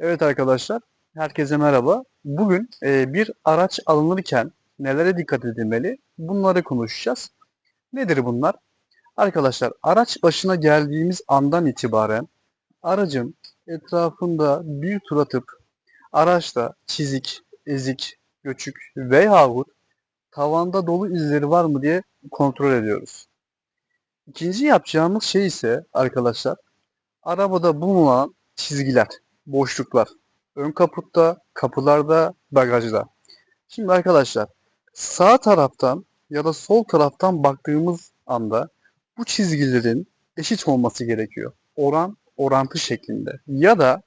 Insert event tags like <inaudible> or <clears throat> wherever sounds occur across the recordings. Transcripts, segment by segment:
Evet arkadaşlar, herkese merhaba. Bugün e, bir araç alınırken nelere dikkat edilmeli? Bunları konuşacağız. Nedir bunlar? Arkadaşlar, araç başına geldiğimiz andan itibaren aracın etrafında bir tur atıp araçta çizik, ezik, göçük veyahut tavanda dolu izleri var mı diye kontrol ediyoruz. İkinci yapacağımız şey ise arkadaşlar, arabada bulunan çizgiler boşluklar. Ön kaputta, kapılarda, bagajda. Şimdi arkadaşlar sağ taraftan ya da sol taraftan baktığımız anda bu çizgilerin eşit olması gerekiyor. Oran orantı şeklinde. Ya da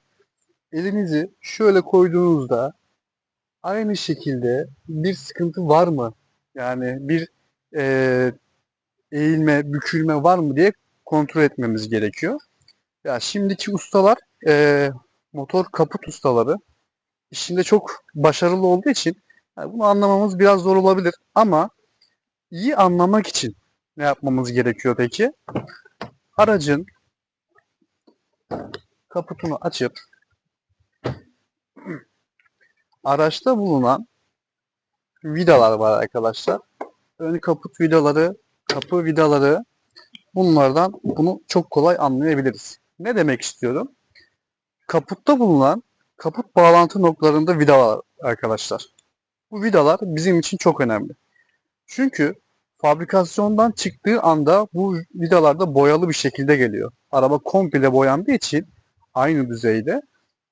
elinizi şöyle koyduğunuzda aynı şekilde bir sıkıntı var mı? Yani bir eee, eğilme, bükülme var mı diye kontrol etmemiz gerekiyor. Ya şimdiki ustalar eee, motor kaput ustaları işinde çok başarılı olduğu için yani bunu anlamamız biraz zor olabilir ama iyi anlamak için ne yapmamız gerekiyor peki? Aracın kaputunu açıp araçta bulunan vidalar var arkadaşlar. Ön kaput vidaları, kapı vidaları bunlardan bunu çok kolay anlayabiliriz. Ne demek istiyorum? Kaputta bulunan kaput bağlantı noktalarında vidalar arkadaşlar. Bu vidalar bizim için çok önemli. Çünkü fabrikasyondan çıktığı anda bu vidalarda boyalı bir şekilde geliyor. Araba komple boyandığı için aynı düzeyde.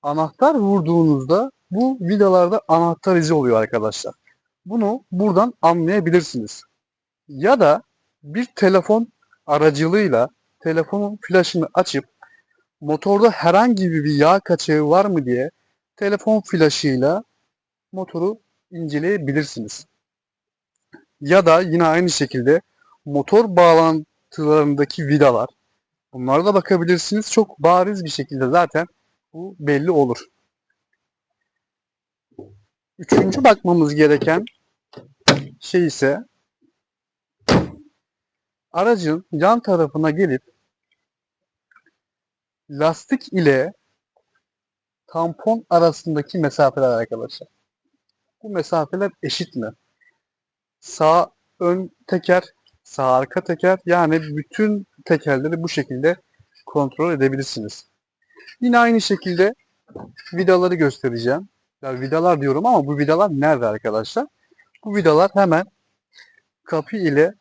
Anahtar vurduğunuzda bu vidalarda anahtar izi oluyor arkadaşlar. Bunu buradan anlayabilirsiniz. Ya da bir telefon aracılığıyla telefonun flaşını açıp motorda herhangi bir yağ kaçağı var mı diye telefon flaşıyla motoru inceleyebilirsiniz. Ya da yine aynı şekilde motor bağlantılarındaki vidalar. Bunlara da bakabilirsiniz. Çok bariz bir şekilde zaten bu belli olur. Üçüncü bakmamız gereken şey ise aracın yan tarafına gelip lastik ile tampon arasındaki mesafeler arkadaşlar. Bu mesafeler eşit mi? Sağ ön teker, sağ arka teker yani bütün tekerleri bu şekilde kontrol edebilirsiniz. Yine aynı şekilde vidaları göstereceğim. Ya vidalar diyorum ama bu vidalar nerede arkadaşlar? Bu vidalar hemen kapı ile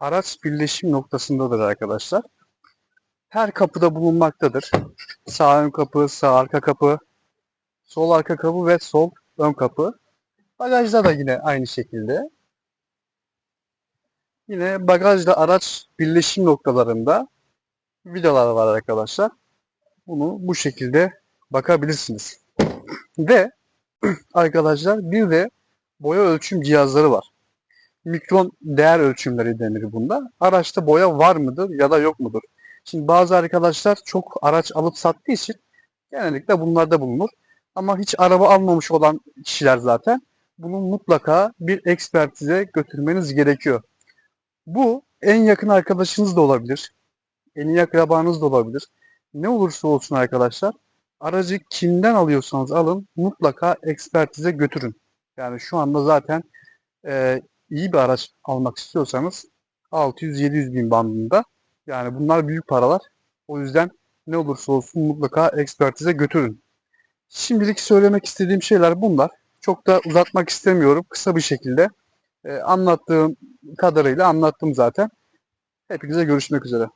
araç birleşim noktasındadır arkadaşlar. Her kapıda bulunmaktadır. Sağ ön kapı, sağ arka kapı, sol arka kapı ve sol ön kapı. Bagajda da yine aynı şekilde. Yine bagajda araç birleşim noktalarında vidalar var arkadaşlar. Bunu bu şekilde bakabilirsiniz. Ve <clears throat> arkadaşlar bir de boya ölçüm cihazları var. Mikron değer ölçümleri denir bunda. Araçta boya var mıdır ya da yok mudur? Şimdi bazı arkadaşlar çok araç alıp sattığı için genellikle bunlarda bulunur. Ama hiç araba almamış olan kişiler zaten bunu mutlaka bir ekspertize götürmeniz gerekiyor. Bu en yakın arkadaşınız da olabilir. En iyi akrabanız da olabilir. Ne olursa olsun arkadaşlar aracı kimden alıyorsanız alın mutlaka ekspertize götürün. Yani şu anda zaten e, iyi bir araç almak istiyorsanız 600-700 bin bandında yani bunlar büyük paralar. O yüzden ne olursa olsun mutlaka ekspertize götürün. Şimdilik söylemek istediğim şeyler bunlar. Çok da uzatmak istemiyorum. Kısa bir şekilde e, anlattığım kadarıyla anlattım zaten. Hepinize görüşmek üzere.